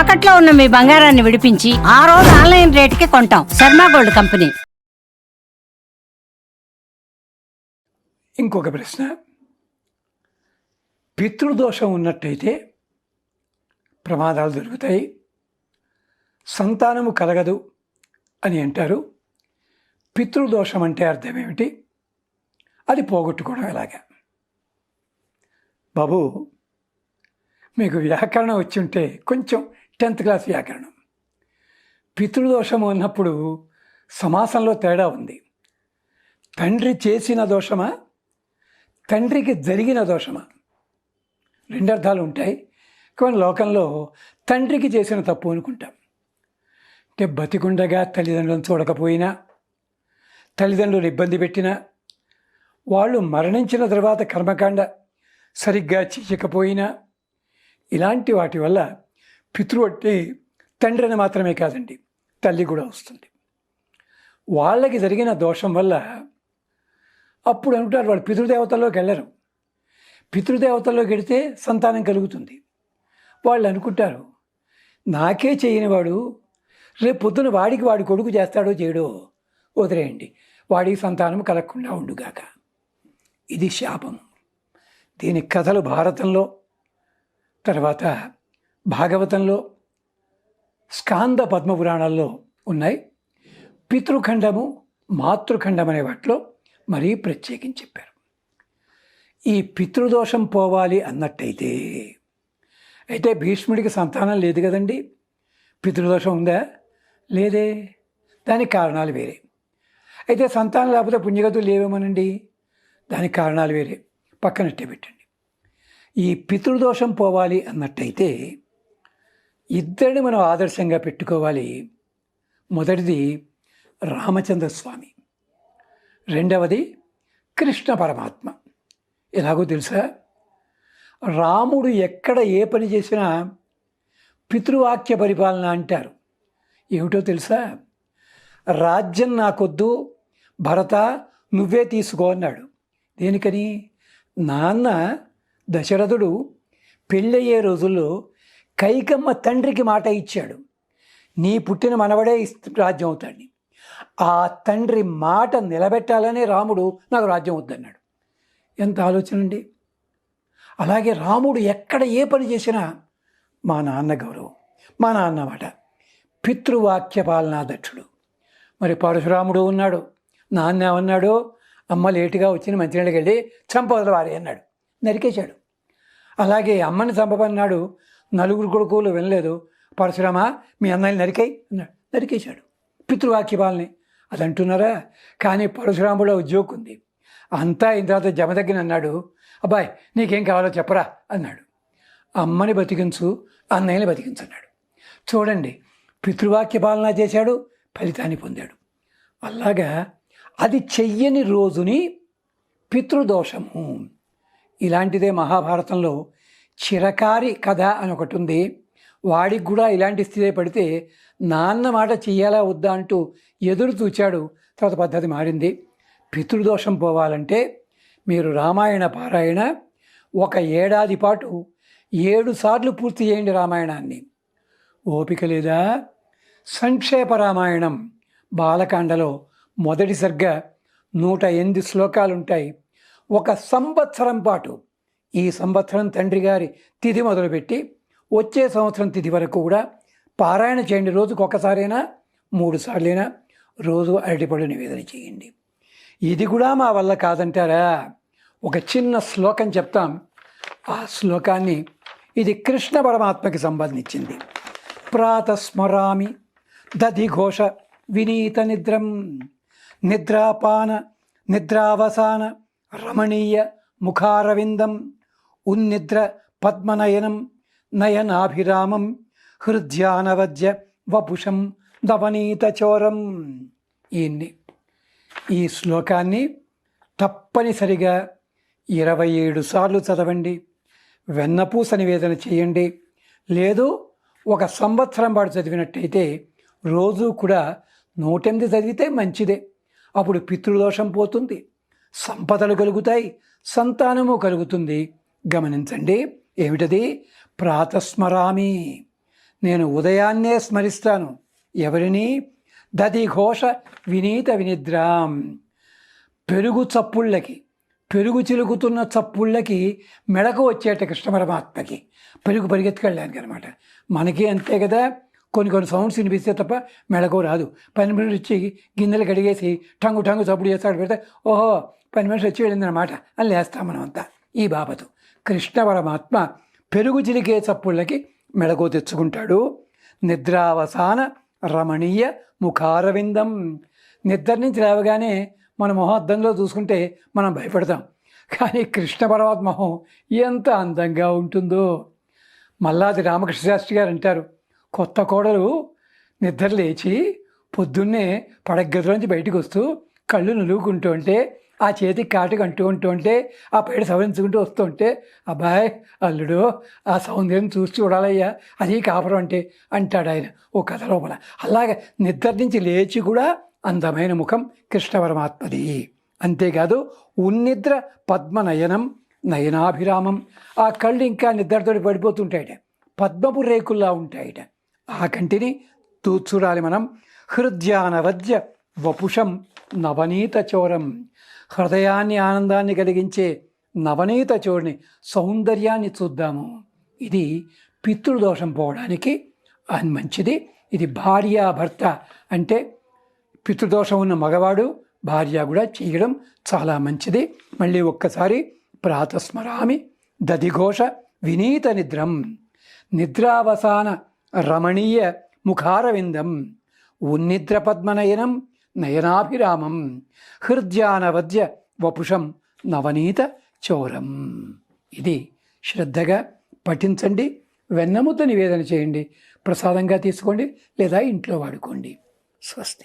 తాకట్లో ఉన్న మీ బంగారాన్ని విడిపించి ఆ రోజు ఆన్లైన్ రేటుకి కొంటాం. Sharma gold company. ఇంకొక ప్రశ్న. పితృదోషం ఉన్నట్టయితే ప్రమాదాలు దొరుకుతాయి. సంతానము కలగదు అని అంటారు. పితృదోషం అంటే అర్థం ఏమిటి? అది పోగొట్టుకోవడం ఎలాగా? బాబు మీకు వ్యాకరణం వచ్చి ఉంటే కొంచెం టెన్త్ క్లాస్ వ్యాకరణం. పితృదోషము అన్నప్పుడు సమాసంలో తేడా ఉంది. తండ్రి చేసిన దోషమా? తండ్రికి జరిగిన దోషమా? రెండు అర్థాలు ఉంటాయి. కానీ లోకంలో తండ్రికి చేసిన తప్పు అనుకుంటాం. అంటే బతికుండగా తల్లిదండ్రులను చూడకపోయినా తల్లిదండ్రులు ఇబ్బంది పెట్టినా వాళ్ళు మరణించిన తర్వాత కర్మకాండ సరిగ్గా చేయకపోయినా ఇలాంటి వాటి వల్ల పితృ అంటే తండ్రి అని మాత్రమే కాదండి తల్లి కూడా వస్తుంది. వాళ్ళకి జరిగిన దోషం వల్ల అప్పుడు అనుకుంటారు వాళ్ళు పితృదేవతల్లోకి వెళ్ళరు. పితృదేవతల్లోకి వెడితే సంతానం కలుగుతుంది. వాళ్ళు అనుకుంటారు నాకే చేయనివాడు రేపు పొద్దున వాడికి వాడి కొడుకు చేస్తాడో చేయడో వదిలేయండి. వాడికి సంతానం కలగకుండా ఉండుగాక. ఇది శాపం. దీని కథలు భారతంలో. తర్వాత భాగవతంలో స్కాంద పద్మపురాణాల్లో ఉన్నాయి. పితృఖండము మాతృఖండం అనే వాటిలో మరీ ప్రత్యేకించి చెప్పారు. ఈ పితృదోషం పోవాలి అన్నట్టయితే అయితే భీష్ముడికి సంతానం లేదు కదండి? పితృదోషం ఉందా? లేదే. దానికి కారణాలు వేరే. అయితే సంతానం లేకపోతే పుణ్యగతులు లేవేమోనండి? దానికి కారణాలు వేరే. పక్కనట్టే పెట్టండి. ఈ పితృదోషం పోవాలి అన్నట్టయితే ఇద్దరిని మనం ఆదర్శంగా పెట్టుకోవాలి. మొదటిది రామచంద్ర స్వామి రెండవది కృష్ణ పరమాత్మ. ఎలాగో తెలుసా? రాముడు ఎక్కడ ఏ పని చేసినా పితృవాక్య పరిపాలన అంటారు. ఏమిటో తెలుసా? రాజ్యం నాకొద్దు భరత నువ్వే తీసుకో అన్నాడు. దేనికని? నాన్న దశరథుడు పెళ్ళయ్యే రోజుల్లో కైకమ్మ తండ్రికి మాట ఇచ్చాడు. నీ పుట్టిన మనవడే రాజ్యం అవుతాడు. ఆ తండ్రి మాట నిలబెట్టాలనే రాముడు నాకు రాజ్యం వద్దన్నాడు. ఎంత ఆలోచన అండి? అలాగే రాముడు ఎక్కడ ఏ పని చేసినా మా నాన్న గౌరవం మా నాన్న మాట పితృవాక్య పాలనాదక్షుడు మరి పరశురాముడు ఉన్నాడు నాన్న ఏమన్నాడు అమ్మ లేటుగా వచ్చిన మంచినీళ్ళకి వెళ్ళి చంపవదల వారి అన్నాడు నరికేశాడు. అలాగే అమ్మని చంపమన్నాడు నలుగురు కొడుకులు వినలేదు. పరశురామ మీ అన్నయ్యని నరికాయి అన్నాడు. నరికేశాడు. పితృవాక్యపాలని. అది అంటున్నారా కానీ పరశురాముడు ఉద్యోగం ఉంది. అంతా అయిన తర్వాత జమదగ్గిన అన్నాడు అబ్బాయి నీకేం కావాలో చెప్పరా అన్నాడు. అమ్మని బతికించు అన్నయ్యని బతికించు అన్నాడు చూడండి పితృవాక్య పాలన చేశాడు ఫలితాన్ని పొందాడు. అలాగా అది చెయ్యని రోజుని పితృదోషము. ఇలాంటిదే మహాభారతంలో చిరకారి కథ అని ఒకటి ఉంది. వాడికి కూడా ఇలాంటి స్థితి పడితే నాన్న మాట చెయ్యాలా వద్దా అంటూ ఎదురు చూచాడు. తర్వాత పద్ధతి మారింది. పితృదోషం పోవాలంటే మీరు రామాయణ పారాయణ ఒక ఏడాది పాటు ఏడు సార్లు పూర్తి చేయండి రామాయణాన్ని. ఓపిక లేదా? సంక్షేప రామాయణం బాలకాండలో మొదటి సరిగ్గా నూట ఎనిమిది శ్లోకాలు ఉంటాయి ఒక సంవత్సరం పాటు ఈ సంవత్సరం తండ్రి గారి తిథి మొదలుపెట్టి వచ్చే సంవత్సరం తిథి వరకు కూడా పారాయణ చేయండి. రోజుకు ఒకసారైనా మూడు సార్లైనా రోజు అరటిపడు నివేదన చేయండి. ఇది కూడా మా వల్ల కాదంటారా? ఒక చిన్న శ్లోకం చెప్తాం. ఆ శ్లోకాన్ని ఇది కృష్ణ పరమాత్మకి సంబంధించింది. ప్రాతస్మరామి దధిఘోష వినీత నిద్రం నిద్రాపాన నిద్రావసాన రమణీయ ముఖారవిందం. ఉన్నిద్ర పద్మనయనం నయనాభిరామం హృద్యానవద్య వపుషం దవనీతచోరం ఈయన్ని ఈ శ్లోకాన్ని తప్పనిసరిగా ఇరవై ఏడు సార్లు చదవండి వెన్నపూస నివేదన చేయండి లేదు ఒక సంవత్సరం పాటు చదివినట్టయితే రోజు కూడా నూటెనిమిది చదివితే మంచిదే. అప్పుడు పితృదోషం పోతుంది సంపదలు కలుగుతాయి సంతానము కలుగుతుంది. గమనించండి. ఏమిటది? ప్రాతస్మరామి. నేను ఉదయాన్నే స్మరిస్తాను. ఎవరిని? దది ఘోష వినీత వినిద్రాం. పెరుగు చప్పుళ్ళకి పెరుగు చిలుకుతున్న చప్పుళ్ళకి మెడకు వచ్చేట కృష్ణ పరమాత్మకి పెరుగు పరిగెత్తుకెళ్ళడానికి అనమాట మనకి అంతే కదా. కొన్ని కొన్ని సౌండ్స్ వినిపిస్తే తప్ప మెడకు రాదు. పని మనిషి వచ్చి గిన్నెలు కడిగేసి టంగు టంగు చప్పుడు చేస్తాడు పెడితే ఓహో పని మనిషి వచ్చి వెళ్ళిందనమాట అని లేస్తాం మనం అంతా ఈ బాబతు కృష్ణ పరమాత్మ పెరుగు చిలికే చప్పుళ్ళకి మెడకు తెచ్చుకుంటాడు. నిద్రావసాన రమణీయ ముఖారవిందం. నిద్ర నుంచి లేవగానే మన మొహద్దంలో చూసుకుంటే మనం భయపడతాం. కానీ కృష్ణ పరమాత్మ మొహం ఎంత అందంగా ఉంటుందో. మల్లాది రామకృష్ణ శాస్త్రి గారు అంటారు కొత్త కోడలు నిద్ర లేచి పొద్దున్నే పడగదిలోంచి బయటకు వస్తూ కళ్ళు నులువుకుంటూ ఉంటే ఆ చేతికి కాటుకు అంటూ ఉంటూ ఉంటే ఆ పైడ సవరించుకుంటూ వస్తుంటే అబ్బాయ్ అల్లుడు ఆ సౌందర్యం చూసి చూడాలయ్యా అది కాపురం అంటే అంటాడు ఆయన ఓ కథ లోపల. అలాగే నిద్ర నుంచి లేచి కూడా అందమైన ముఖం కృష్ణ పరమాత్మది అంతేకాదు ఉన్నిద్ర పద్మనయనం నయనాభిరామం ఆ కళ్ళు ఇంకా నిద్రతోటి పడిపోతుంటాయట పద్మపు రేకుల్లా ఉంటాయట. ఆ కంటిని తూచూడాలి మనం హృద్యానవద్య వపుషం నవనీత చోరం హృదయాన్ని ఆనందాన్ని కలిగించే నవనీత చోడిని సౌందర్యాన్ని చూద్దాము. ఇది పితృదోషం పోవడానికి అది మంచిది. ఇది భార్య భర్త అంటే పితృదోషం ఉన్న మగవాడు భార్య కూడా చేయడం చాలా మంచిది. మళ్ళీ ఒక్కసారి ప్రాతస్మరామి దదిఘోష వినీత నిద్రం నిద్రావసాన రమణీయ ముఖారవిందం ఉన్నిద్ర పద్మనయనం నయనాభిరామం హృద్యానవద్య వపుషం నవనీత చోరం. ఇది శ్రద్ధగా పఠించండి వెన్నముద్ద నివేదన చేయండి ప్రసాదంగా తీసుకోండి లేదా ఇంట్లో వాడుకోండి. స్వస్తి.